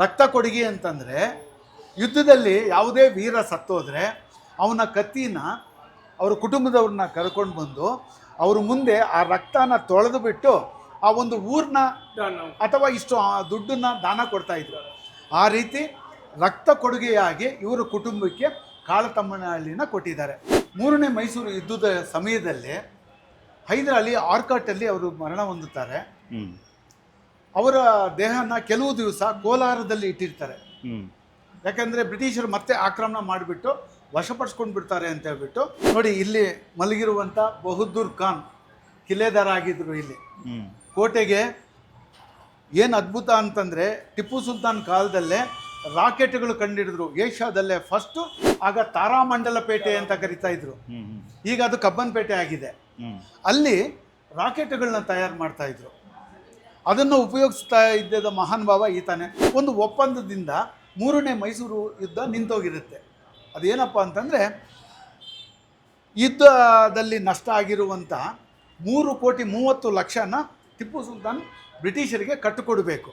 ರಕ್ತ ಕೊಡುಗೆ ಅಂತಂದರೆ ಯುದ್ಧದಲ್ಲಿ ಯಾವುದೇ ವೀರ ಸತ್ತೋದ್ರೆ ಅವನ ಕತ್ತಿನ ಅವ್ರ ಕುಟುಂಬದವ್ರನ್ನ ಕರ್ಕೊಂಡು ಬಂದು ಅವ್ರ ಮುಂದೆ ಆ ರಕ್ತನ ತೊಳೆದು ಬಿಟ್ಟು ಆ ಒಂದು ಊರನ್ನ ಅಥವಾ ಇಷ್ಟು ಆ ದುಡ್ಡನ್ನ ದಾನ ಕೊಡ್ತಾ ಇದ್ರು. ಆ ರೀತಿ ರಕ್ತ ಕೊಡುಗೆಯಾಗಿ ಇವರ ಕುಟುಂಬಕ್ಕೆ ಕಾಳತಮ್ಮನಹಳ್ಳಿನ ಕೊಟ್ಟಿದ್ದಾರೆ. ಮೂರನೇ ಮೈಸೂರು ಯುದ್ಧದ ಸಮಯದಲ್ಲಿ ಹೈದರಾಲಿ ಆರ್ಕಾಟಲ್ಲಿ ಅವರು ಮರಣ ಹೊಂದುತ್ತಾರೆ. ಅವರ ದೇಹನ ಕೆಲವು ದಿವಸ ಕೋಲಾರದಲ್ಲಿ ಇಟ್ಟಿರ್ತಾರೆ. ಯಾಕಂದ್ರೆ ಬ್ರಿಟಿಷರು ಮತ್ತೆ ಆಕ್ರಮಣ ಮಾಡಿಬಿಟ್ಟು ವಶಪಡಿಸ್ಕೊಂಡು ಬಿಡ್ತಾರೆ ಅಂತ ಹೇಳ್ಬಿಟ್ಟು ನೋಡಿ ಇಲ್ಲಿ ಮಲಗಿರುವಂಥ ಬಹದ್ದೂರ್ ಖಾನ್ ಕಿಲೇದಾರ ಆಗಿದ್ರು ಇಲ್ಲಿ ಕೋಟೆಗೆ ಏನು ಅದ್ಭುತ ಅಂತಂದರೆ ಟಿಪ್ಪು ಸುಲ್ತಾನ್ ಕಾಲದಲ್ಲೇ ರಾಕೆಟ್ಗಳು ಕಂಡಿಡಿದ್ರು. ಏಷ್ಯಾದಲ್ಲೇ ಫಸ್ಟು ಆಗ ತಾರಾಮಂಡಲ ಪೇಟೆ ಅಂತ ಕರಿತಾ ಇದ್ರು. ಈಗ ಅದು ಕಬ್ಬನ್ಪೇಟೆ ಆಗಿದೆ. ಹ್ಮ್. ಅಲ್ಲಿ ರಾಕೆಟ್ಗಳನ್ನ ತಯಾರು ಮಾಡ್ತಾ ಇದ್ರು. ಅದನ್ನು ಉಪಯೋಗಿಸ್ತಾ ಇದ್ದ ಮಹಾನ್ ಭಾವ ಈತಾನೆ ಒಂದು ಒಪ್ಪಂದದಿಂದ ಮೂರನೇ ಮೈಸೂರು ಯುದ್ಧ ನಿಂತೋಗಿರುತ್ತೆ. ಅದೇನಪ್ಪ ಅಂತಂದರೆ, ಯುದ್ಧದಲ್ಲಿ ನಷ್ಟ ಆಗಿರುವಂಥ ಮೂರು ಕೋಟಿ ಮೂವತ್ತು ಲಕ್ಷನ ಟಿಪ್ಪು ಸುಲ್ತಾನ್ ಬ್ರಿಟಿಷರಿಗೆ ಕಟ್ಟಿಕೊಡಬೇಕು.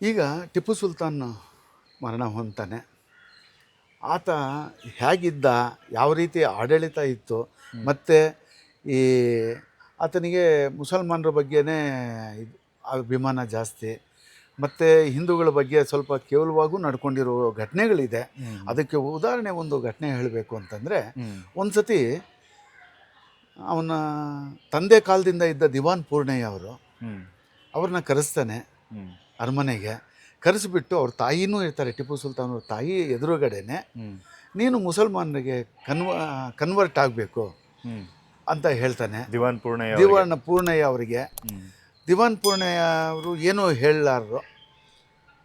ಈಗ ಟಿಪ್ಪು ಸುಲ್ತಾನ್ ಮರಣ ಹೊಂತಾನೆ ಆತ ಹೇಗಿದ್ದ ಯಾವ ರೀತಿ ಆಡಳಿತ ಇತ್ತು ಮತ್ತು ಈ ಆತನಿಗೆ ಮುಸಲ್ಮಾನರ ಬಗ್ಗೆನೇ ಇದು ಅಭಿಮಾನ ಜಾಸ್ತಿ ಮತ್ತು ಹಿಂದೂಗಳ ಬಗ್ಗೆ ಸ್ವಲ್ಪ ಕೇವಲವಾಗೂ ನಡ್ಕೊಂಡಿರೋ ಘಟನೆಗಳಿದೆ. ಅದಕ್ಕೆ ಉದಾಹರಣೆ ಒಂದು ಘಟನೆ ಹೇಳಬೇಕು ಅಂತಂದರೆ ಒಂದು ಸತಿ ಅವನ ತಂದೆ ಕಾಲದಿಂದ ಇದ್ದ ದಿವಾನ್ ಪೂರ್ಣಯ್ಯ ಅವರು ಅವ್ರನ್ನ ಕರೆಸ್ತಾನೆ. ಅರಮನೆಗೆ ಕರೆಸಿಬಿಟ್ಟು ಅವ್ರ ತಾಯಿನೂ ಇರ್ತಾರೆ ಟಿಪ್ಪು ಸುಲ್ತಾನ್ ಅವ್ರ ತಾಯಿ ಎದುರುಗಡೆನೆ ನೀನು ಮುಸಲ್ಮಾನರಿಗೆ ಕನ್ವ ಕನ್ವರ್ಟ್ ಆಗಬೇಕು ಅಂತ ಹೇಳ್ತಾನೆ. ದಿವಾನ್ ಪೂರ್ಣಯ್ಯ ದಿವಾನ್ ಪೂರ್ಣಯ್ಯ ಅವರಿಗೆ. ದಿವಾನ್ ಪೂರ್ಣಯ್ಯ ಅವರು ಏನೂ ಹೇಳಲಾರರು.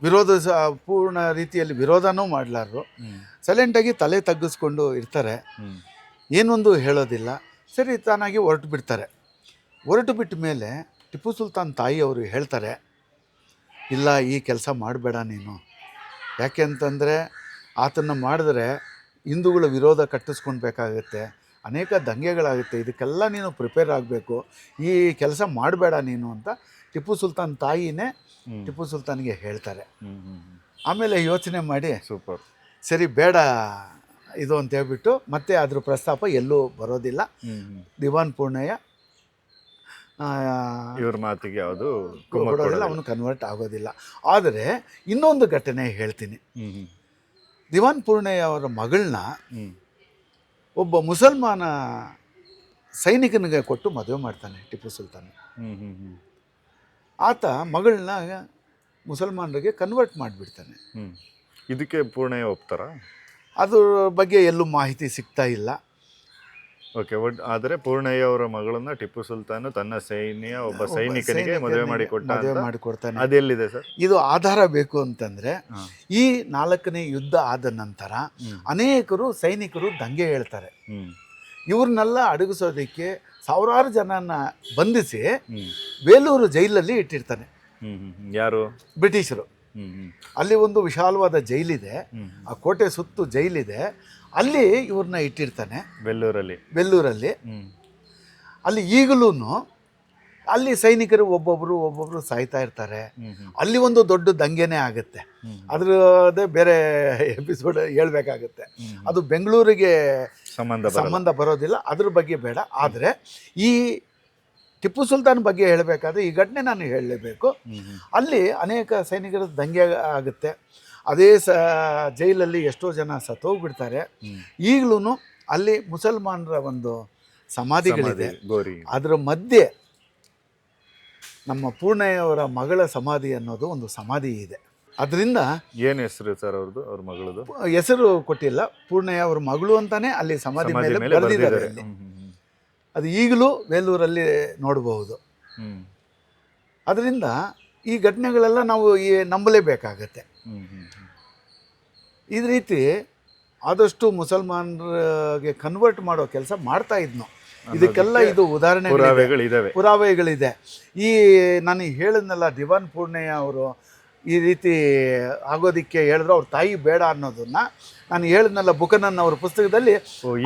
ವಿರೋಧ ಸ- ಪೂರ್ಣ ರೀತಿಯಲ್ಲಿ ವಿರೋಧನೂ ಮಾಡಲಾರರು. ಸೈಲೆಂಟಾಗಿ ತಲೆ ತಗ್ಗಿಸ್ಕೊಂಡು ಇರ್ತಾರೆ. ಏನೊಂದು ಹೇಳೋದಿಲ್ಲ. ಸರಿ ತಾನಾಗಿ ಹೊರಟು ಬಿಡ್ತಾರೆ. ಹೊರಟು ಬಿಟ್ಟ ಮೇಲೆ ಟಿಪ್ಪು ಸುಲ್ತಾನ್ ತಾಯಿ ಅವರು ಹೇಳ್ತಾರೆ ಇಲ್ಲ ಈ ಕೆಲಸ ಮಾಡಬೇಡ ನೀನು. ಯಾಕೆ ಅಂತಂದರೆ ಆತನ್ನು ಮಾಡಿದ್ರೆ ಹಿಂದೂಗಳ ವಿರೋಧ ಕಟ್ಟಿಸ್ಕೊಳ್ಬೇಕಾಗತ್ತೆ ಅನೇಕ ದಂಗೆಗಳಾಗುತ್ತೆ ಇದಕ್ಕೆಲ್ಲ ನೀನು ಪ್ರಿಪೇರ್ ಆಗಬೇಕು. ಈ ಕೆಲಸ ಮಾಡಬೇಡ ನೀನು ಅಂತ ಟಿಪ್ಪು ಸುಲ್ತಾನ್ ತಾಯಿನೇ ಟಿಪ್ಪು ಸುಲ್ತಾನ್ಗೆ ಹೇಳ್ತಾರೆ. ಆಮೇಲೆ ಯೋಚನೆ ಮಾಡಿ ಸೂಪರ್. ಸರಿ ಬೇಡ ಇದು ಅಂತ ಹೇಳ್ಬಿಟ್ಟು ಮತ್ತೆ ಅದ್ರ ಪ್ರಸ್ತಾಪ ಎಲ್ಲೂ ಬರೋದಿಲ್ಲ. ದಿವಾನ್ ಪೂರ್ಣಯ್ಯ ಇವ್ರ ಮಾತಿಗೆ ಯಾವುದು ಕೊಡೋದಿಲ್ಲ ಅವನು ಕನ್ವರ್ಟ್ ಆಗೋದಿಲ್ಲ. ಆದರೆ ಇನ್ನೊಂದು ಘಟನೆ ಹೇಳ್ತೀನಿ. ದಿವಾನ್ ಪೂರ್ಣಯ್ಯ ಅವರ ಮಗಳನ್ನ ಒಬ್ಬ ಮುಸಲ್ಮಾನ ಸೈನಿಕನಿಗೆ ಕೊಟ್ಟು ಮದುವೆ ಮಾಡ್ತಾನೆ ಟಿಪ್ಪು ಸುಲ್ತಾನ್. ಆತ ಮಗಳನ್ನ ಮುಸಲ್ಮಾನರಿಗೆ ಕನ್ವರ್ಟ್ ಮಾಡಿಬಿಡ್ತಾನೆ. ಇದಕ್ಕೆ ಪೂರ್ಣಯ್ಯ ಒಪ್ತಾರ? ಅದ್ರ ಬಗ್ಗೆ ಎಲ್ಲೂ ಮಾಹಿತಿ ಸಿಗ್ತಾ ಇಲ್ಲ. ಓಕೆ ಬಟ್ ಆದರೆ ಪೂರ್ಣಯ್ಯ ಅವರ ಮಗಳನ್ನ ಟಿಪ್ಪು ಸುಲ್ತಾನ್ ತನ್ನ ಸೈನ್ಯ ಒಬ್ಬ ಸೈನಿಕನಿಗೆ ಮದುವೆ ಮಾಡಿ ಕೊಟ್ಟ ಮದುವೆ ಮಾಡಿಕೊಡ್ತಾನೆ. ಅದೆಲ್ಲಿದೆ ಸರ್? ಇದು ಆಧಾರ ಬೇಕು ಅಂತಂದ್ರೆ ಈ ನಾಲ್ಕನೇ ಯುದ್ಧ ಆದ ನಂತರ ಅನೇಕರು ಸೈನಿಕರು ದಂಗೆ ಹೇಳ್ತಾರೆ. ಹ್ಮ್. ಇವ್ರನ್ನೆಲ್ಲ ಅಡಗಿಸೋದಕ್ಕೆ ಸಾವಿರಾರು ಜನನ ಬಂಧಿಸಿ ಬೇಲೂರು ಜೈಲಲ್ಲಿ ಇಟ್ಟಿರ್ತಾನೆ. ಯಾರು? ಬ್ರಿಟಿಷರು. ಅಲ್ಲಿ ಒಂದು ವಿಶಾಲವಾದ ಜೈಲಿದೆ. ಆ ಕೋಟೆ ಸುತ್ತು ಜೈಲಿದೆ. ಅಲ್ಲಿ ಇವ್ರನ್ನ ಇಟ್ಟಿರ್ತಾನೆ. ಬೆಲ್ಲೂರಲ್ಲಿ ಬೆಲ್ಲೂರಲ್ಲಿ ಅಲ್ಲಿ ಈಗಲೂ ಅಲ್ಲಿ ಸೈನಿಕರು ಒಬ್ಬೊಬ್ಬರು ಒಬ್ಬೊಬ್ಬರು ಸಾಯ್ತಾ ಇರ್ತಾರೆ. ಅಲ್ಲಿ ಒಂದು ದೊಡ್ಡ ದಂಗೆನೇ ಆಗುತ್ತೆ. ಅದರದೇ ಬೇರೆ ಎಪಿಸೋಡ್ ಹೇಳ್ಬೇಕಾಗುತ್ತೆ. ಅದು ಬೆಂಗಳೂರಿಗೆ ಸಂಬಂಧ. ಸಂಬಂಧ ಬರೋದಿಲ್ಲ. ಅದ್ರ ಬಗ್ಗೆ ಬೇಡ. ಆದರೆ ಈ ಟಿಪ್ಪು ಸುಲ್ತಾನ್ ಬಗ್ಗೆ ಹೇಳಬೇಕಾದ್ರೆ ಈ ಘಟನೆ ನಾನು ಹೇಳಲೇಬೇಕು. ಅಲ್ಲಿ ಅನೇಕ ಸೈನಿಕರ ದಂಗೆ ಆಗುತ್ತೆ. ಅದೇ ಸ ಜೈಲಲ್ಲಿ ಎಷ್ಟೋ ಜನ ಸತ್ತೋಗ್ಬಿಡ್ತಾರೆ. ಈಗಲೂ ಅಲ್ಲಿ ಮುಸಲ್ಮಾನರ ಒಂದು ಸಮಾಧಿಗಳಿದೆ. ಅದರ ಮಧ್ಯೆ ನಮ್ಮ ಪೂರ್ಣಯ್ಯವರ ಮಗಳ ಸಮಾಧಿ ಅನ್ನೋದು ಒಂದು ಸಮಾಧಿ ಇದೆ. ಅದರಿಂದ ಏನು ಹೆಸರು ಸರ್ ಅವ್ರದ್ದು ಅವ್ರ ಮಗಳದು ಹೆಸರು ಕೊಟ್ಟಿಲ್ಲ. ಪೂರ್ಣಯ್ಯ ಅವ್ರ ಮಗಳು ಅಂತಾನೆ ಅಲ್ಲಿ ಸಮಾಧಿ ಮೇಲೆ ಬರೆದಿದ್ದಾರೆ ಬರ್ದಿದ್ದಾರೆ. ಅಲ್ಲಿ ಹ್ಮ್ ಹ್ಮ್ ಅದು ಈಗಲೂ ವೇಲೂರಲ್ಲಿ ನೋಡಬಹುದು ಅದರಿಂದ ಈ ಘಟನೆಗಳೆಲ್ಲ ನಾವು ಈ ನಂಬಲೇಬೇಕಾಗತ್ತೆ. ಈ ರೀತಿ ಆದಷ್ಟು ಮುಸಲ್ಮಾನರಿಗೆ ಕನ್ವರ್ಟ್ ಮಾಡೋ ಕೆಲಸ ಮಾಡ್ತಾ ಇದ್ನು. ಇದಕ್ಕೆಲ್ಲ ಇದು. ಉದಾಹರಣೆ ಪುರಾವೆಗಳಿದೆ. ಈ ನಾನು ಹೇಳಿದ್ನಲ್ಲ ದಿವಾನ್ ಪೂರ್ಣಯ್ಯ ಅವರು ಈ ರೀತಿ ಆಗೋದಿಕ್ಕೆ ಹೇಳಿದ್ರು ಅವ್ರ ತಾಯಿ ಬೇಡ ಅನ್ನೋದನ್ನ ನಾನು ಹೇಳಿದ್ನಲ್ಲ ಬುಕನನ್ ಅವ್ರ ಪುಸ್ತಕದಲ್ಲಿ.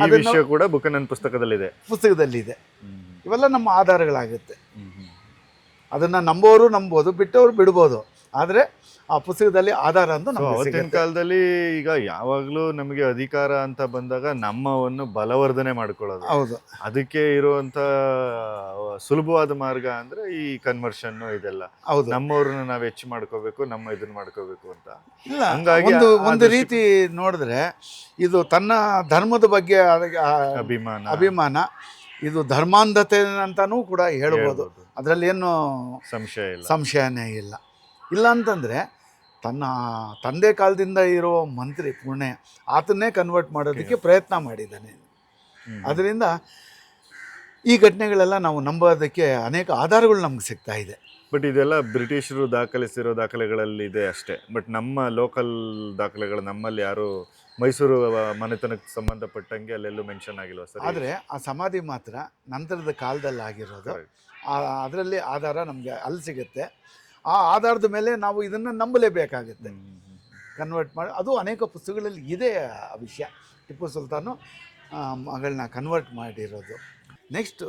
ಈ ವಿಷಯ ಕೂಡ ಬುಕನನ್ ಪುಸ್ತಕದಲ್ಲಿದೆ. ಪುಸ್ತಕದಲ್ಲಿದೆ. ಇವೆಲ್ಲ ನಮ್ಮ ಆಧಾರಗಳಾಗುತ್ತೆ. ಅದನ್ನು ನಂಬೋರು ನಂಬೋದು ಬಿಟ್ಟವರು ಬಿಡ್ಬೋದು. ಆದರೆ ಆ ಪುಸ್ತಕದಲ್ಲಿ ಆಧಾರ ಅಂತ ನಮಗೆ ಅವತ್ತಿನ ಸಿಗುತ್ತೆ. ಕಾಲದಲ್ಲಿ ಈಗ ಯಾವಾಗ್ಲೂ ನಮಗೆ ಅಧಿಕಾರ ಅಂತ ಬಂದಾಗ ನಮ್ಮವನ್ನು ಬಲವರ್ಧನೆ ಮಾಡ್ಕೊಳ್ಳೋದು. ಹೌದು. ಅದಕ್ಕೆ ಇರುವಂತ ಸುಲಭವಾದ ಮಾರ್ಗ ಅಂದ್ರೆ ಈ ಕನ್ವರ್ಷನ್ ಇದೆಲ್ಲ. ಹೌದು. ನಮ್ಮವ್ರನ್ನ ನಾವು ಹೆಚ್ಚು ಮಾಡ್ಕೋಬೇಕು ನಮ್ಮ ಇದನ್ನ ಮಾಡ್ಕೋಬೇಕು ಅಂತ. ಇಲ್ಲ ಹಂಗಾಗಿ ಒಂದು ಆ- ಆ ಒಂದು ದೃಷ್ಟಿ- ರೀತಿ ನೋಡಿದ್ರೆ ಇದು ತನ್ನ ಧರ್ಮದ ಬಗ್ಗೆ ಅದಕ್ಕೆ ಆ ಅಭಿಮಾನ. ಅಭಿಮಾನ ಇದು ಧರ್ಮಾಂಧತೆ ಅಂತಾನೂ ಕೂಡ ಹೇಳ್ಬೋದು. ಹೇಳ್ಬೋದು. ಅದರಲ್ಲಿ ಏನು ಸಂಶಯ ಇಲ್ಲ. ಸಂಶಯನೇ ಇಲ್ಲ. ಇಲ್ಲ ಅಂತಂದರೆ ತನ್ನ ತಂದೆ ಕಾಲದಿಂದ ಇರೋ ಮಂತ್ರಿ ಪುಣೆ ಆತನ್ನೇ ಕನ್ವರ್ಟ್ ಮಾಡೋದಕ್ಕೆ ಪ್ರಯತ್ನ ಮಾಡಿದ್ದಾನೆ. ಅದರಿಂದ ಈ ಘಟನೆಗಳೆಲ್ಲ ನಾವು ನಂಬೋದಕ್ಕೆ ಅನೇಕ ಆಧಾರಗಳು ನಮ್ಗೆ ಸಿಗ್ತಾ ಇದೆ. ಬಟ್ ಇದೆಲ್ಲ ಬ್ರಿಟಿಷರು ದಾಖಲಿಸಿರೋ ದಾಖಲೆಗಳಲ್ಲಿ ಇದೆ ಅಷ್ಟೇ. ಬಟ್ ನಮ್ಮ ಲೋಕಲ್ ದಾಖಲೆಗಳು ನಮ್ಮಲ್ಲಿ ಯಾರು ಮೈಸೂರು ಮನೆತನಕ್ಕೆ ಸಂಬಂಧಪಟ್ಟಂಗೆ ಅಲ್ಲೆಲ್ಲೂ ಮೆನ್ಷನ್ ಆಗಿಲ್ವಾ ಸರ್? ಆದರೆ ಆ ಸಮಾಧಿ ಮಾತ್ರ ನಂತರದ ಕಾಲದಲ್ಲಿ ಆಗಿರೋದು ಅದರಲ್ಲಿ ಆಧಾರ ನಮಗೆ ಅಲ್ಲಿ ಸಿಗುತ್ತೆ. ಆ ಆಧಾರದ ಮೇಲೆ ನಾವು ಇದನ್ನು ನಂಬಲೇಬೇಕಾಗುತ್ತೆ. ಕನ್ವರ್ಟ್ ಮಾಡಿ ಅದು ಅನೇಕ ಪುಸ್ತಕಗಳಲ್ಲಿ ಇದೆ ಆ ವಿಷಯ. ಟಿಪ್ಪು ಸುಲ್ತಾನು ಮಗಳನ್ನ ಕನ್ವರ್ಟ್ ಮಾಡಿರೋದು. ನೆಕ್ಸ್ಟು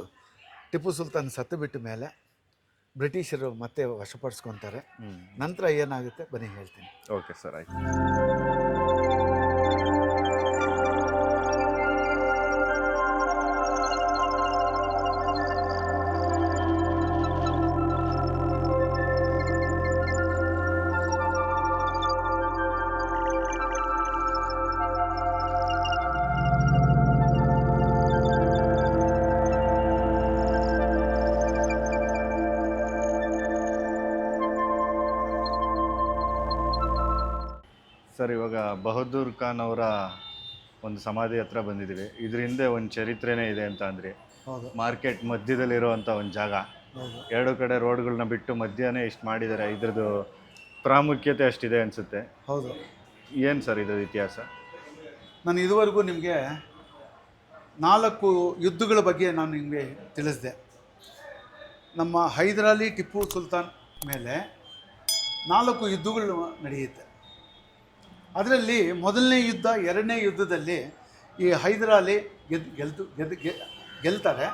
ಟಿಪ್ಪು ಸುಲ್ತಾನ್ ಸತ್ತು ಬಿಟ್ಟ ಮೇಲೆ ಬ್ರಿಟಿಷರು ಮತ್ತೆ ವಶಪಡಿಸ್ಕೊತಾರೆ. ನಂತರ ಏನಾಗುತ್ತೆ? ಬನ್ನಿ ಹೇಳ್ತೀನಿ. ಓಕೆ ಸರ್ ಆಯ್ತು. ಸರ್ ಇವಾಗ ಬಹದ್ದೂರ್ ಖಾನ್ ಅವರ ಒಂದು ಸಮಾಧಿ ಹತ್ರ ಬಂದಿದ್ದೀವಿ. ಇದ್ರ ಹಿಂದೆ ಒಂದು ಚರಿತ್ರೆನೇ ಇದೆ ಅಂತ ಅಂದ್ರಿ ಹೌದು. ಮಾರ್ಕೆಟ್ ಮಧ್ಯದಲ್ಲಿರುವಂಥ ಒಂದು ಜಾಗ. ಎರಡು ಕಡೆ ರೋಡ್ಗಳನ್ನ ಬಿಟ್ಟು ಮಧ್ಯಾಹ್ನ ಇಷ್ಟು ಮಾಡಿದ್ದಾರೆ ಇದ್ರದ್ದು ಪ್ರಾಮುಖ್ಯತೆ ಅಷ್ಟಿದೆ ಅನಿಸುತ್ತೆ. ಹೌದು. ಏನು ಸರ್ ಇದ್ರ ಇತಿಹಾಸ? ನಾನು ಇದುವರೆಗೂ ನಿಮಗೆ ನಾಲ್ಕು ಯುದ್ಧಗಳ ಬಗ್ಗೆ ನಾನು ನಿಮಗೆ ತಿಳಿಸಿದೆ. ನಮ್ಮ ಹೈದರಾಲಿ ಟಿಪ್ಪು ಸುಲ್ತಾನ್ ಮೇಲೆ ನಾಲ್ಕು ಯುದ್ಧಗಳು ನಡೆಯುತ್ತೆ. ಅದರಲ್ಲಿ ಮೊದಲನೇ ಯುದ್ಧ ಎರಡನೇ ಯುದ್ಧದಲ್ಲಿ ಈ ಹೈದರಾಲಿ ಗೆದ್ ಗೆಲ್ತು ಗೆದ್ದು ಗೆ ಗೆಲ್ತಾರೆ.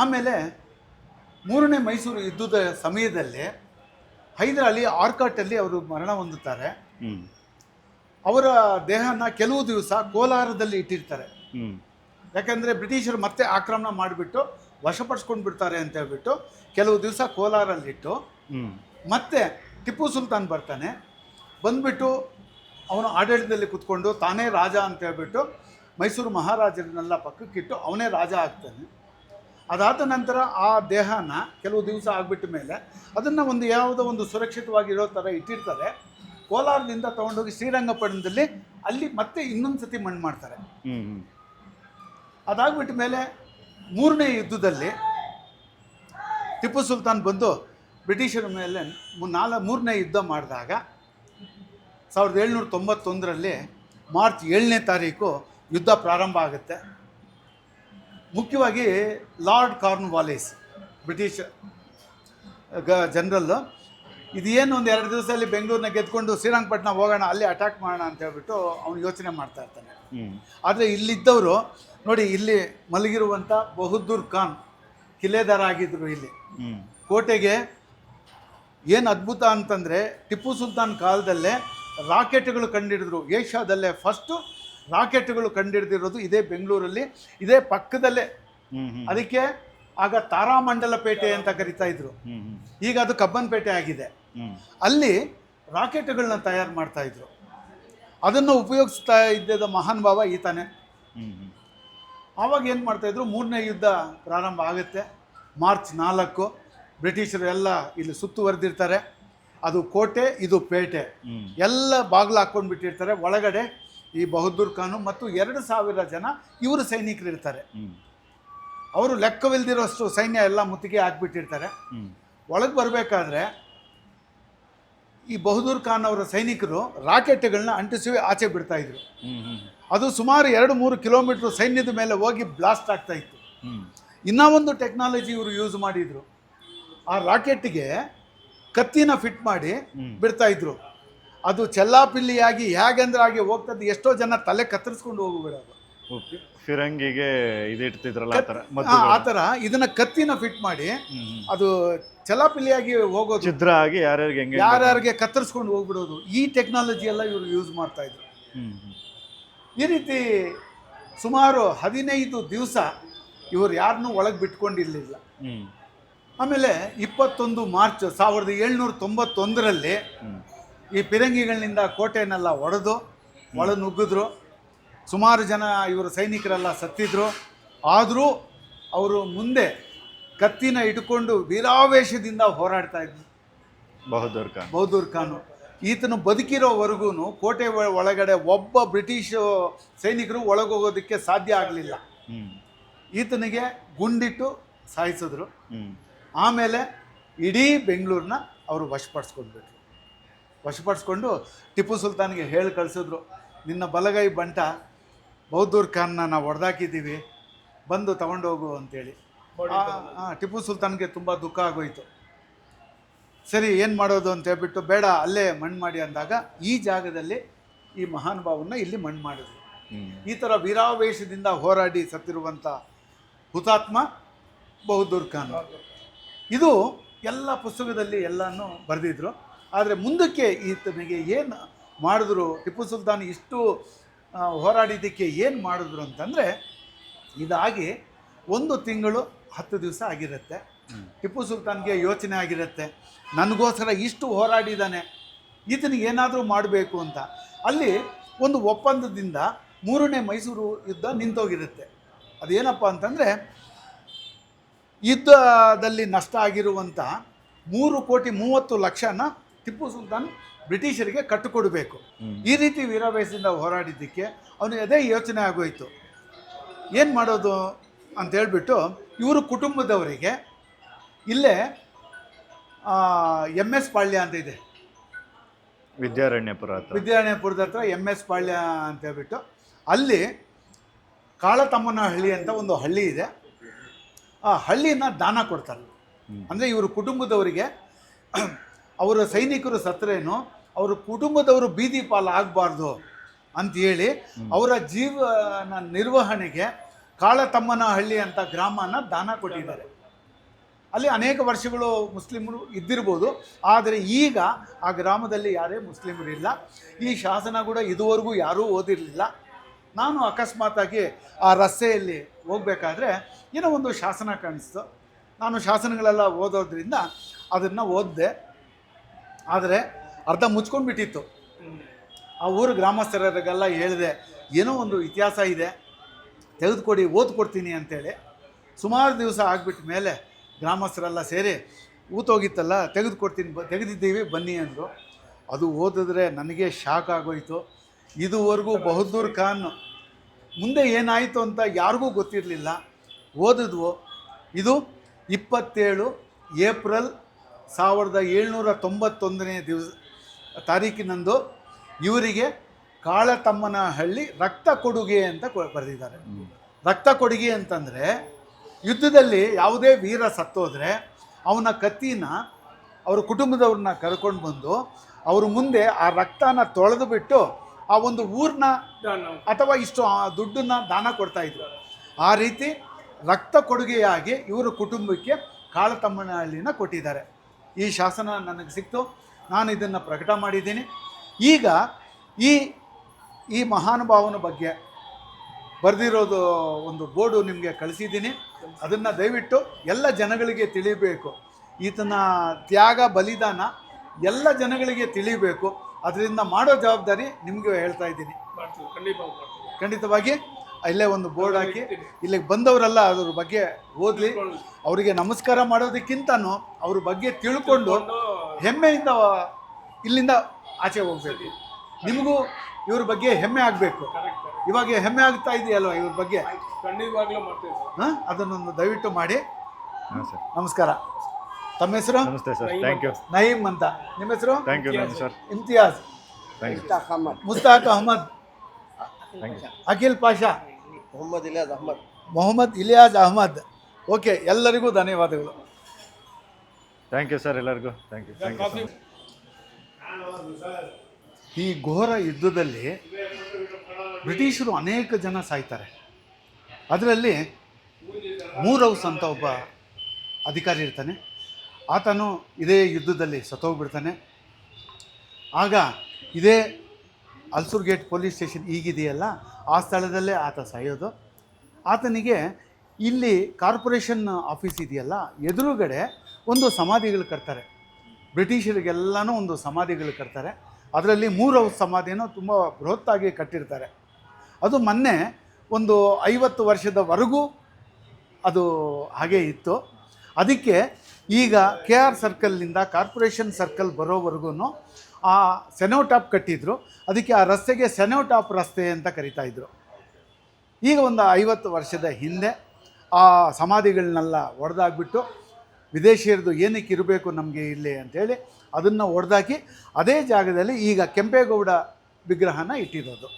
ಆಮೇಲೆ ಮೂರನೇ ಮೈಸೂರು ಯುದ್ಧದ ಸಮಯದಲ್ಲಿ ಹೈದರಾಲಿ ಆರ್ಕಾಟಲ್ಲಿ ಅವರು ಮರಣ ಹೊಂದುತ್ತಾರೆ. ಅವರ ದೇಹನ ಕೆಲವು ದಿವಸ ಕೋಲಾರದಲ್ಲಿ ಇಟ್ಟಿರ್ತಾರೆ. ಯಾಕಂದರೆ ಬ್ರಿಟಿಷರು ಮತ್ತೆ ಆಕ್ರಮಣ ಮಾಡಿಬಿಟ್ಟು ವಶಪಡಿಸ್ಕೊಂಡು ಬಿಡ್ತಾರೆ ಅಂತ ಹೇಳ್ಬಿಟ್ಟು ಕೆಲವು ದಿವಸ ಕೋಲಾರಲ್ಲಿಟ್ಟು ಮತ್ತೆ ಟಿಪ್ಪು ಸುಲ್ತಾನ್ ಬರ್ತಾನೆ. ಬಂದ್ಬಿಟ್ಟು ಅವನು ಆಡಳಿತದಲ್ಲಿ ಕುತ್ಕೊಂಡು ತಾನೇ ರಾಜ ಅಂತ ಹೇಳ್ಬಿಟ್ಟು ಮೈಸೂರು ಮಹಾರಾಜರನ್ನೆಲ್ಲ ಪಕ್ಕಕ್ಕಿಟ್ಟು ಅವನೇ ರಾಜ ಆಗ್ತಾನೆ. ಅದಾದ ನಂತರ ಆ ದೇಹನ ಕೆಲವು ದಿವಸ ಆಗಿಬಿಟ್ಟ ಮೇಲೆ ಅದನ್ನು ಒಂದು ಯಾವುದೋ ಒಂದು ಸುರಕ್ಷಿತವಾಗಿರೋ ಥರ ಇಟ್ಟಿರ್ತಾರೆ. ಕೋಲಾರದಿಂದ ತಗೊಂಡೋಗಿ ಶ್ರೀರಂಗಪಟ್ಟಣದಲ್ಲಿ ಅಲ್ಲಿ ಮತ್ತೆ ಇನ್ನೊಂದು ಸತಿ ಮಣ್ಣು ಮಾಡ್ತಾರೆ. ಅದಾಗ್ಬಿಟ್ಟ ಮೇಲೆ ಮೂರನೇ ಯುದ್ಧದಲ್ಲಿ ಟಿಪ್ಪು ಸುಲ್ತಾನ್ ಬಂದು ಬ್ರಿಟಿಷರ ಮೇಲೆ ನಾಲ್ಕು ಮೂರನೇ ಯುದ್ಧ ಮಾಡಿದಾಗ ಸಾವಿರದ ಏಳ್ನೂರ ತೊಂಬತ್ತೊಂದರಲ್ಲಿ ಮಾರ್ಚ್ ಏಳನೇ ತಾರೀಕು ಯುದ್ಧ ಪ್ರಾರಂಭ ಆಗುತ್ತೆ. ಮುಖ್ಯವಾಗಿ ಲಾರ್ಡ್ ಕಾರ್ನ್ ಕಾರ್ನ್ವಾಲಿಸ್ ಬ್ರಿಟಿಷ್ ಗ ಜನರಲ್ಲು ಇದೇನು ಒಂದು ಎರಡು ದಿವಸದಲ್ಲಿ ಬೆಂಗಳೂರನ್ನ ಗೆದ್ಕೊಂಡು ಶ್ರೀರಂಗಪಟ್ಟಣ ಹೋಗೋಣ ಅಲ್ಲಿ ಅಟ್ಯಾಕ್ ಮಾಡೋಣ ಅಂತ ಹೇಳ್ಬಿಟ್ಟು ಅವನು ಯೋಚನೆ ಮಾಡ್ತಾ ಇರ್ತಾನೆ. ಆದರೆ ಇಲ್ಲಿದ್ದವರು ನೋಡಿ ಇಲ್ಲಿ ಮಲಗಿರುವಂಥ ಬಹದ್ದೂರ್ ಖಾನ್ ಕಿಲೆದಾರ ಆಗಿದ್ದರು ಇಲ್ಲಿ. ಕೋಟೆಗೆ ಏನು ಅದ್ಭುತ ಅಂತಂದರೆ ಟಿಪ್ಪು ಸುಲ್ತಾನ್ ಕಾಲದಲ್ಲೇ ರಾಕೆಟ್ಗಳು ಕಂಡಿಡಿದ್ರು. ಏಷ್ಯಾದಲ್ಲೇ ಫಸ್ಟು ರಾಕೆಟ್ಗಳು ಕಂಡಿಡ್ದಿರೋದು ಇದೇ ಬೆಂಗಳೂರಲ್ಲಿ. ಇದೇ ಪಕ್ಕದಲ್ಲೇ. ಅದಕ್ಕೆ ಆಗ ತಾರಾಮಂಡಲ ಪೇಟೆ ಅಂತ ಕರಿತಾ ಇದ್ರು. ಈಗ ಅದು ಕಬ್ಬನ್ಪೇಟೆ ಆಗಿದೆ. ಅಲ್ಲಿ ರಾಕೆಟ್ಗಳನ್ನ ತಯಾರು ಮಾಡ್ತಾ ಇದ್ರು. ಅದನ್ನು ಉಪಯೋಗಿಸ್ತಾ ಇದ್ದ ಮಹಾನ್ ಭಾವ ಈತಾನೆ. ಆವಾಗ ಏನು ಮಾಡ್ತಾಯಿದ್ರು ಮೂರನೇ ಯುದ್ಧ ಪ್ರಾರಂಭ ಆಗುತ್ತೆ. ಮಾರ್ಚ್ ನಾಲ್ಕು. ಬ್ರಿಟಿಷರು ಎಲ್ಲ ಇಲ್ಲಿ ಸುತ್ತುವರೆದಿರ್ತಾರೆ. ಅದು ಕೋಟೆ ಇದು ಪೇಟೆ. ಎಲ್ಲ ಬಾಗಿಲು ಹಾಕ್ಕೊಂಡು ಬಿಟ್ಟಿರ್ತಾರೆ. ಒಳಗಡೆ ಈ ಬಹದ್ದೂರ್ ಖಾನು ಮತ್ತು ಎರಡು ಸಾವಿರ ಜನ ಇವರು ಸೈನಿಕರು ಇರ್ತಾರೆ ಅವರು ಲೆಕ್ಕವಿಲ್ದಿರೋಷ್ಟು ಸೈನ್ಯ ಎಲ್ಲ ಮುತ್ತಿಗೆ ಹಾಕ್ಬಿಟ್ಟಿರ್ತಾರೆ. ಒಳಗೆ ಬರಬೇಕಾದ್ರೆ ಈ ಬಹದ್ದೂರ್ ಖಾನ್ ಅವರ ಸೈನಿಕರು ರಾಕೆಟ್ಗಳನ್ನ ಅಂಟಿಸಿ ಆಚೆ ಬಿಡ್ತಾ ಇದ್ರು. ಅದು ಸುಮಾರು ಎರಡು ಮೂರು ಕಿಲೋಮೀಟರ್ ಸೈನ್ಯದ ಮೇಲೆ ಹೋಗಿ ಬ್ಲಾಸ್ಟ್ ಆಗ್ತಾ ಇತ್ತು. ಇನ್ನೂ ಒಂದು ಟೆಕ್ನಾಲಜಿ ಇವರು ಯೂಸ್ ಮಾಡಿದ್ರು. ಆ ರಾಕೆಟ್ಗೆ ಕತ್ತಿನ ಫಿಟ್ ಮಾಡಿ. ಬಿಡ್ತಾ ಇದ್ರು ಅದು ಚೆಲ್ಲಾಪಿಲ್ಲಿಯಾಗಿ ಹೇಗೆಂದ್ರೆ ಹಾಗೆ ಹೋಗ್ತದ್ದು ಎಷ್ಟೋ ಜನ ತಲೆ ಕತ್ತರಿಸ್ಕೊಂಡು ಹೋಗ್ಬಿಡೋದು. ಫಿರಂಗಿಗೆ ಇದಿಡ್ತಿದ್ರಲ್ಲ ಆ ಥರ ಇದನ್ನ ಕತ್ತಿನ ಫಿಟ್ ಮಾಡಿ. ಅದು ಚಲಾಪಿಲಿಯಾಗಿ ಹೋಗೋದು ಛಿದ್ರ ಆಗಿ ಯಾರ್ಯಾರಿಗೆ ಹೆಂಗೆ ಯಾರ್ಯಾರಿಗೆ ಕತ್ತರಿಸ್ಕೊಂಡು ಹೋಗ್ಬಿಡೋದು ಈ ಟೆಕ್ನಾಲಜಿ ಎಲ್ಲ ಇವರು ಯೂಸ್ ಮಾಡ್ತಾ ಇದ್ರು. ಈ ರೀತಿ ಸುಮಾರು ಹದಿನೈದು ದಿವಸ ಇವರು ಯಾರನ್ನೂ ಒಳಗೆ ಬಿಟ್ಕೊಂಡಿರಲಿಲ್ಲ ಆಮೇಲೆ ಇಪ್ಪತ್ತೊಂದು ಮಾರ್ಚ್ ಸಾವಿರದ ಏಳ್ನೂರ ತೊಂಬತ್ತೊಂದರಲ್ಲಿ ಈ ಪಿರಂಗಿಗಳಿಂದ ಕೋಟೆಯನ್ನೆಲ್ಲ ಒಡೆದು ಒಳ ನುಗ್ಗಿದ್ರು. ಸುಮಾರು ಜನ ಇವರು ಸೈನಿಕರೆಲ್ಲ ಸತ್ತಿದ್ರು. ಆದರೂ ಅವರು ಮುಂದೆ ಕತ್ತಿನ ಇಟ್ಕೊಂಡು ವೀರಾವೇಶದಿಂದ ಹೋರಾಡ್ತಾ ಇದ್ರು. ಬಹದ್ದೂರ್ ಖಾನ್. ಬಹದ್ದೂರ್ ಖಾನು. ಈತನು ಬದುಕಿರೋವರೆಗೂ ಕೋಟೆ ಒಳಗಡೆ ಒಬ್ಬ ಬ್ರಿಟಿಷ್ ಸೈನಿಕರು ಒಳಗೋಗೋದಕ್ಕೆ ಸಾಧ್ಯ ಆಗಲಿಲ್ಲ. ಈತನಿಗೆ ಗುಂಡಿಟ್ಟು ಸಾಯಿಸಿದ್ರು. ಆಮೇಲೆ ಇಡೀ ಬೆಂಗಳೂರನ್ನ ಅವರು ವಶಪಡಿಸ್ಕೊಂಡ್ಬಿಟ್ರು. ವಶಪಡಿಸ್ಕೊಂಡು ಟಿಪ್ಪು ಸುಲ್ತಾನ್ಗೆ ಹೇಳಿ ಕಳಿಸಿದ್ರು ನಿನ್ನ ಬಲಗೈ ಬಂಟ ಬೌದ್ಧೂರ್ ಖಾನ್ನ ನಾವು ಹೊಡೆದಾಕಿದ್ದೀವಿ ಬಂದು ತಗೊಂಡೋಗು ಅಂತೇಳಿ. ಟಿಪ್ಪು ಸುಲ್ತಾನ್ಗೆ ತುಂಬ ದುಃಖ ಆಗೋಯ್ತು. ಸರಿ ಏನು ಮಾಡೋದು? ಅಂತ ಹೇಳ್ಬಿಟ್ಟು ಬೇಡ ಅಲ್ಲೇ ಮಣ್ಣು ಮಾಡಿ ಅಂದಾಗ ಈ ಜಾಗದಲ್ಲಿ ಈ ಮಹಾನುಭಾವನ್ನ ಇಲ್ಲಿ ಮಣ್ಣು ಮಾಡಿದ್ರು. ಈ ಥರ ವೀರಾವೇಶದಿಂದ ಹೋರಾಡಿ ಸತ್ತಿರುವಂಥ ಹುತಾತ್ಮ ಬಹುದ್ದೂರ್ ಖಾನ್. ಇದು ಎಲ್ಲ ಪುಸ್ತಕದಲ್ಲಿ ಎಲ್ಲನೂ ಬರೆದಿದ್ರು. ಆದರೆ ಮುಂದಕ್ಕೆ ಈತನಿಗೆ ಏನು ಮಾಡಿದ್ರು ಟಿಪ್ಪು ಸುಲ್ತಾನ್ ಇಷ್ಟು ಹೋರಾಡಿದ್ದಕ್ಕೆ ಏನು ಮಾಡಿದ್ರು ಅಂತಂದರೆ ಇದಾಗಿ ಒಂದು ತಿಂಗಳು ಹತ್ತು ದಿವಸ ಆಗಿರುತ್ತೆ. ಟಿಪ್ಪು ಸುಲ್ತಾನ್ಗೆ ಯೋಚನೆ ಆಗಿರುತ್ತೆ. ನನಗೋಸ್ಕರ ಇಷ್ಟು ಹೋರಾಡಿದ್ದಾನೆ ಈತನಿಗೆ ಏನಾದರೂ ಮಾಡಬೇಕು ಅಂತ. ಅಲ್ಲಿ ಒಂದು ಒಪ್ಪಂದದಿಂದ ಮೂರನೇ ಮೈಸೂರು ಯುದ್ಧ ನಿಂತೋಗಿರುತ್ತೆ. ಅದೇನಪ್ಪ ಅಂತಂದರೆ ಯುದ್ಧದಲ್ಲಿ ನಷ್ಟ ಆಗಿರುವಂಥ ಮೂರು ಕೋಟಿ ಮೂವತ್ತು ಲಕ್ಷನ ಟಿಪ್ಪು ಸುಲ್ತಾನ್ ಬ್ರಿಟಿಷರಿಗೆ ಕಟ್ಟಿಕೊಡಬೇಕು. ಈ ರೀತಿ ವೀರಾವೇಶದಿಂದ ಹೋರಾಡಿದ್ದಕ್ಕೆ ಅವನಿಗೆ ಅದೇ ಯೋಚನೆ ಆಗೋಯಿತು. ಏನು ಮಾಡೋದು ಅಂತ ಹೇಳ್ಬಿಟ್ಟು ಇವರು ಕುಟುಂಬದವರಿಗೆ ಇಲ್ಲೇ ಎಂ ಎಸ್ ಪಾಳ್ಯ ಅಂತ ಇದೆ. ವಿದ್ಯಾರಣ್ಯಪುರ ವಿದ್ಯಾರಣ್ಯಪುರದ ಹತ್ರ ಎಂ ಎಸ್ ಪಾಳ್ಯ ಅಂತ ಹೇಳ್ಬಿಟ್ಟು ಅಲ್ಲಿ ಕಾಳತಮ್ಮನಹಳ್ಳಿ ಅಂತ ಒಂದು ಹಳ್ಳಿ ಇದೆ. ಆ ಹಳ್ಳಿನ ದಾನ ಕೊಡ್ತಾರೆ. ಅಂದರೆ ಇವರು ಕುಟುಂಬದವರಿಗೆ ಅವರ ಸೈನಿಕರು ಸತ್ರೇನು ಅವರ ಕುಟುಂಬದವರು ಬೀದಿ ಪಾಲು ಆಗಬಾರ್ದು ಅಂತೇಳಿ ಅವರ ಜೀವನ ನಿರ್ವಹಣೆಗೆ ಕಾಳತಮ್ಮನ ಹಳ್ಳಿ ಅಂತ ಗ್ರಾಮನ ದಾನ ಕೊಟ್ಟಿದ್ದಾರೆ. ಅಲ್ಲಿ ಅನೇಕ ವರ್ಷಗಳು ಮುಸ್ಲಿಮರು ಇದ್ದಿರ್ಬೋದು ಆದರೆ ಈಗ ಆ ಗ್ರಾಮದಲ್ಲಿ ಯಾರೇ ಮುಸ್ಲಿಮರಿಲ್ಲ. ಈ ಶಾಸನ ಕೂಡ ಇದುವರೆಗೂ ಯಾರೂ ಓದಿರಲಿಲ್ಲ. ನಾನು ಅಕಸ್ಮಾತಾಗಿ ಆ ರಸ್ತೆಯಲ್ಲಿ ಹೋಗಬೇಕಾದ್ರೆ ಏನೋ ಒಂದು ಶಾಸನ ಕಾಣಿಸ್ತು. ನಾನು ಶಾಸನಗಳೆಲ್ಲ ಓದೋದ್ರಿಂದ ಅದನ್ನು ಓದಿದೆ. ಆದರೆ ಅರ್ಧ ಮುಚ್ಕೊಂಡ್ಬಿಟ್ಟಿತ್ತು. ಆ ಊರು ಗ್ರಾಮಸ್ಥರಿಗೆಲ್ಲ ಹೇಳಿದೆ, ಏನೋ ಒಂದು ಇತಿಹಾಸ ಇದೆ, ತೆಗೆದುಕೊಡಿ, ಓದ್ಕೊಡ್ತೀನಿ ಅಂತೇಳಿ. ಸುಮಾರು ದಿವಸ ಆಗಿಬಿಟ್ಟ ಮೇಲೆ ಗ್ರಾಮಸ್ಥರೆಲ್ಲ ಸೇರಿ, ಊತೋಗಿತ್ತಲ್ಲ, ತೆಗೆದುಕೊಡ್ತೀನಿ, ಬ, ತೆಗೆದಿದ್ದೀವಿ, ಬನ್ನಿ ಅಂದರು. ಅದು ಓದಿದ್ರೆ ನನಗೆ ಶಾಕ್ ಆಗೋಯ್ತು. ಇದುವರೆಗೂ ಬಹದ್ದೂರ್ ಖಾನ್ ಮುಂದೆ ಏನಾಯಿತು ಅಂತ ಯಾರಿಗೂ ಗೊತ್ತಿರಲಿಲ್ಲ. ಓದಿದ್ವು. ಇದು ಇಪ್ಪತ್ತೇಳು ಏಪ್ರಿಲ್ ಸಾವಿರದ ಏಳ್ನೂರ ತೊಂಬತ್ತೊಂದನೇ ದಿವಸ, ತಾರೀಕಿನಂದು ಇವರಿಗೆ ಕಾಳತಮ್ಮನಹಳ್ಳಿ ರಕ್ತ ಕೊಡುಗೆ ಅಂತ ಬರೆದಿದ್ದಾರೆ. ರಕ್ತ ಕೊಡುಗೆ ಅಂತಂದರೆ ಯುದ್ಧದಲ್ಲಿ ಯಾವುದೇ ವೀರ ಸತ್ತೋದ್ರೆ ಅವನ ಕತ್ತಿನ ಅವ್ರ ಕುಟುಂಬದವ್ರನ್ನ ಕರ್ಕೊಂಡು ಬಂದು ಅವ್ರ ಮುಂದೆ ಆ ರಕ್ತನ ತೊಳೆದು ಬಿಟ್ಟು ಆ ಒಂದು ಊರನ್ನ ಅಥವಾ ಇಷ್ಟು ದುಡ್ಡನ್ನ ದಾನ ಕೊಡ್ತಾ ಇದ್ರು. ಆ ರೀತಿ ರಕ್ತ ಕೊಡುಗೆಯಾಗಿ ಇವರ ಕುಟುಂಬಕ್ಕೆ ಕಾಳತಮ್ಮನಹಳ್ಳಿನ ಕೊಟ್ಟಿದ್ದಾರೆ. ಈ ಶಾಸನ ನನಗೆ ಸಿಕ್ತು. ನಾನು ಇದನ್ನು ಪ್ರಕಟ ಮಾಡಿದ್ದೀನಿ. ಈಗ ಈ ಈ ಮಹಾನುಭಾವನ ಬಗ್ಗೆ ಬರೆದಿರೋದು ಒಂದು ಬೋರ್ಡು ನಿಮಗೆ ಕಳಿಸಿದ್ದೀನಿ. ಅದನ್ನು ದಯವಿಟ್ಟು ಎಲ್ಲ ಜನಗಳಿಗೆ ತಿಳಿಬೇಕು. ಈತನ ತ್ಯಾಗ ಬಲಿದಾನ ಎಲ್ಲ ಜನಗಳಿಗೆ ತಿಳಿಬೇಕು. ಅದರಿಂದ ಮಾಡೋ ಜವಾಬ್ದಾರಿ ನಿಮಗೆ ಹೇಳ್ತಾ ಇದ್ದೀನಿ. ಖಂಡಿತವಾಗಿ ಖಂಡಿತವಾಗಿ ಇಲ್ಲೇ ಒಂದು ಬೋರ್ಡ್ ಹಾಕಿ ಇಲ್ಲಿಗೆ ಬಂದವರೆಲ್ಲ ಅದ್ರ ಬಗ್ಗೆ ಓದಲಿ ಅವರಿಗೆ ನಮಸ್ಕಾರ ಮಾಡೋದಕ್ಕಿಂತನೂ ಅವ್ರ ಬಗ್ಗೆ ತಿಳ್ಕೊಂಡು ಹೆಮ್ಮೆಯಿಂದ ಇಲ್ಲಿಂದ ಆಚೆ ಹೋಗ್ಬೇಕು. ನಿಮಗೂ ಇವ್ರ ಬಗ್ಗೆ ಹೆಮ್ಮೆ ಆಗಬೇಕು. ಇವಾಗ ಹೆಮ್ಮೆ ಆಗ್ತಾ ಇದೆಯಲ್ವ ಇವ್ರ ಬಗ್ಗೆ? ಖಂಡಿತವಾಗ್ಲೂ ಮಾಡ್ತೀವಿ ಸರ್. ಹಾಂ? ಅದನ್ನೊಂದು ದಯವಿಟ್ಟು ಮಾಡಿ. ಹಾಂ ಸರ್. ನಮಸ್ಕಾರ. ತಮ್ಮ ಹೆಸರು? ನಮಸ್ತೆ ಸರ್. ಥ್ಯಾಂಕ್ ಯು ನಯೀಮ್ ಅಂತ. ನಿಮ್ಮ ಹೆಸರು? Thank you sir. Imtiyaz. Thank you Mushtaq Ahmed. Thank you Akhil Pasha. Mohammed Iliyaz Ahmed. Mohammed Iliyaz Ahmed. Okay ಎಲ್ಲರಿಗೂ ಧನ್ಯವಾದಗಳು. ಥ್ಯಾಂಕ್ ಯು ಸರ್ ಎಲ್ಲರಿಗೂ. ಥ್ಯಾಂಕ್ ಯು ಥ್ಯಾಂಕ್ ಯು ಈ ಘೋರ ಯುದ್ಧದಲ್ಲಿ ಬ್ರಿಟಿಷರು ಅನೇಕ ಜನ ಸಾಯ್ತಾರೆ. ಅದರಲ್ಲಿ ಮೂರವ್ಸ್ ಹೌಸ್ ಅಂತ ಒಬ್ಬ ಅಧಿಕಾರಿ ಇರ್ತಾನೆ. ಆತನು ಇದೇ ಯುದ್ಧದಲ್ಲಿ ಸತ್ತೋಗ್ಬಿಡ್ತಾನೆ. ಆಗ ಇದೇ ಅಲ್ಸೂರ್ ಗೇಟ್ ಪೊಲೀಸ್ ಸ್ಟೇಷನ್ ಈಗಿದೆಯಲ್ಲ, ಆ ಸ್ಥಳದಲ್ಲೇ ಆತ ಸಾಯೋದು. ಆತನಿಗೆ ಇಲ್ಲಿ ಕಾರ್ಪೊರೇಷನ್ ಆಫೀಸ್ ಇದೆಯಲ್ಲ, ಎದುರುಗಡೆ ಒಂದು ಸಮಾಧಿಗಳು ಕಟ್ತಾರೆ. ಬ್ರಿಟಿಷರಿಗೆಲ್ಲನೂ ಒಂದು ಸಮಾಧಿಗಳು ಕಟ್ತಾರೆ. ಅದರಲ್ಲಿ ಮೂರು ಸಮಾಧಿನೂ ತುಂಬ ಬೃಹತ್ತಾಗಿ ಕಟ್ಟಿರ್ತಾರೆ. ಅದು ಮೊನ್ನೆ ಒಂದು ಐವತ್ತು ವರ್ಷದವರೆಗೂ ಅದು ಹಾಗೇ ಇತ್ತು. ಅದಕ್ಕೆ ಈಗ ಕೆ ಆರ್ ಸರ್ಕಲ್ನಿಂದ ಕಾರ್ಪೊರೇಷನ್ ಸರ್ಕಲ್ ಬರೋವರೆಗೂ ಆ ಸೆನೋಟಾಪ್ ಕಟ್ಟಿದ್ರು. ಅದಕ್ಕೆ ಆ ರಸ್ತೆಗೆ ಸೆನೋಟಾಪ್ ರಸ್ತೆ ಅಂತ ಕರಿತಾ ಇದ್ರು. ಈಗ ಒಂದು ಐವತ್ತು ವರ್ಷದ ಹಿಂದೆ ಆ ಸಮಾಧಿಗಳನ್ನೆಲ್ಲ ಒಡೆದಾಕ್ಬಿಟ್ಟು ವಿದೇಶಿಯರದು ಏನಕ್ಕೆ ಇರಬೇಕು ನಮಗೆ ಇಲ್ಲಿ ಅಂಥೇಳಿ ಅದನ್ನು ಒಡೆದಾಕಿ ಅದೇ ಜಾಗದಲ್ಲಿ ಈಗ ಕೆಂಪೇಗೌಡ ವಿಗ್ರಹನ ಇಟ್ಟಿರೋದು.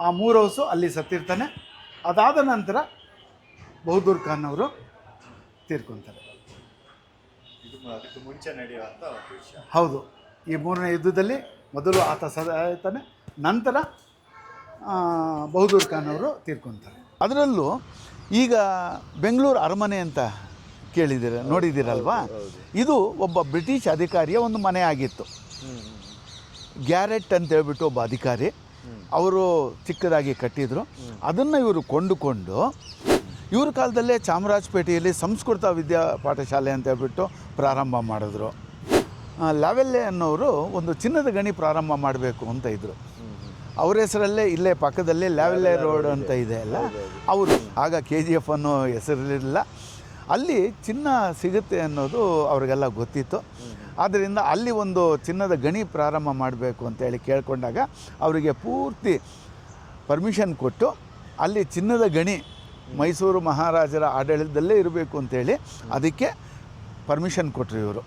ಆ ಮೂರು ಹೌಸು ಅಲ್ಲಿ ಸತ್ತಿರ್ತಾನೆ. ಅದಾದ ನಂತರ ಬಹದ್ದೂರ್ ಖಾನ್ ಅವರು ತೀರ್ಕೊತಾರೆ. ಅದಕ್ಕೆ ಮುಂಚೆ ನಡೆಯುವಂಥ ವಿಷಯ. ಹೌದು. ಈ ಮೂರನೇ ಯುದ್ಧದಲ್ಲಿ ಮೊದಲು ಆತ ಸದಾಯ್ತಾನೆ ನಂತರ ಬಹದ್ದೂರ್ ಖಾನ್ ಅವರು ತೀರ್ಕೊತಾರೆ. ಅದರಲ್ಲೂ ಈಗ ಬೆಂಗಳೂರು ಅರಮನೆ ಅಂತ ಕೇಳಿದ್ದೀರ ನೋಡಿದ್ದೀರಲ್ವಾ ಇದು ಒಬ್ಬ ಬ್ರಿಟಿಷ್ ಅಧಿಕಾರಿಯ ಒಂದು ಮನೆ ಆಗಿತ್ತು ಗ್ಯಾರೆಟ್ ಅಂತ ಹೇಳ್ಬಿಟ್ಟು ಒಬ್ಬ ಅಧಿಕಾರಿ ಅವರು ಚಿಕ್ಕದಾಗಿ ಕಟ್ಟಿದರು. ಅದನ್ನು ಇವರು ಕೊಂಡುಕೊಂಡು ಇವ್ರ ಕಾಲದಲ್ಲೇ ಚಾಮರಾಜಪೇಟೆಯಲ್ಲಿ ಸಂಸ್ಕೃತ ವಿದ್ಯಾ ಪಾಠಶಾಲೆ ಅಂತ ಹೇಳ್ಬಿಟ್ಟು ಪ್ರಾರಂಭ ಮಾಡಿದ್ರು. ಲಾವೆಲ್ಲೆ ಅನ್ನೋರು ಒಂದು ಚಿನ್ನದ ಗಣಿ ಪ್ರಾರಂಭ ಮಾಡಬೇಕು ಅಂತ ಇದ್ದರು ಅವ್ರ ಹೆಸರಲ್ಲೇ ಇಲ್ಲೇ ಪಕ್ಕದಲ್ಲೇ ಲ್ಯಾವೆಲ್ಲೆ ರೋಡ್ ಅಂತ ಇದೆ. ಅಲ್ಲ? ಅವರು ಆಗ ಕೆ ಜಿ ಎಫ್ ಅನ್ನೋ ಹೆಸರಿರಲಿಲ್ಲ. ಅಲ್ಲಿ ಚಿನ್ನ ಸಿಗುತ್ತೆ ಅನ್ನೋದು ಅವರಿಗೆಲ್ಲ ಗೊತ್ತಿತ್ತು. ಆದ್ದರಿಂದ ಅಲ್ಲಿ ಒಂದು ಚಿನ್ನದ ಗಣಿ ಪ್ರಾರಂಭ ಮಾಡಬೇಕು ಅಂತೇಳಿ ಕೇಳಿಕೊಂಡಾಗ ಅವರಿಗೆ ಪೂರ್ತಿ ಪರ್ಮಿಷನ್ ಕೊಟ್ಟು ಅಲ್ಲಿ ಚಿನ್ನದ ಗಣಿ ಮೈಸೂರು ಮಹಾರಾಜರ ಆಡಳಿತದಲ್ಲೇ ಇರಬೇಕು ಅಂತೇಳಿ ಅದಕ್ಕೆ ಪರ್ಮಿಷನ್ ಕೊಟ್ಟರು ಇವರು.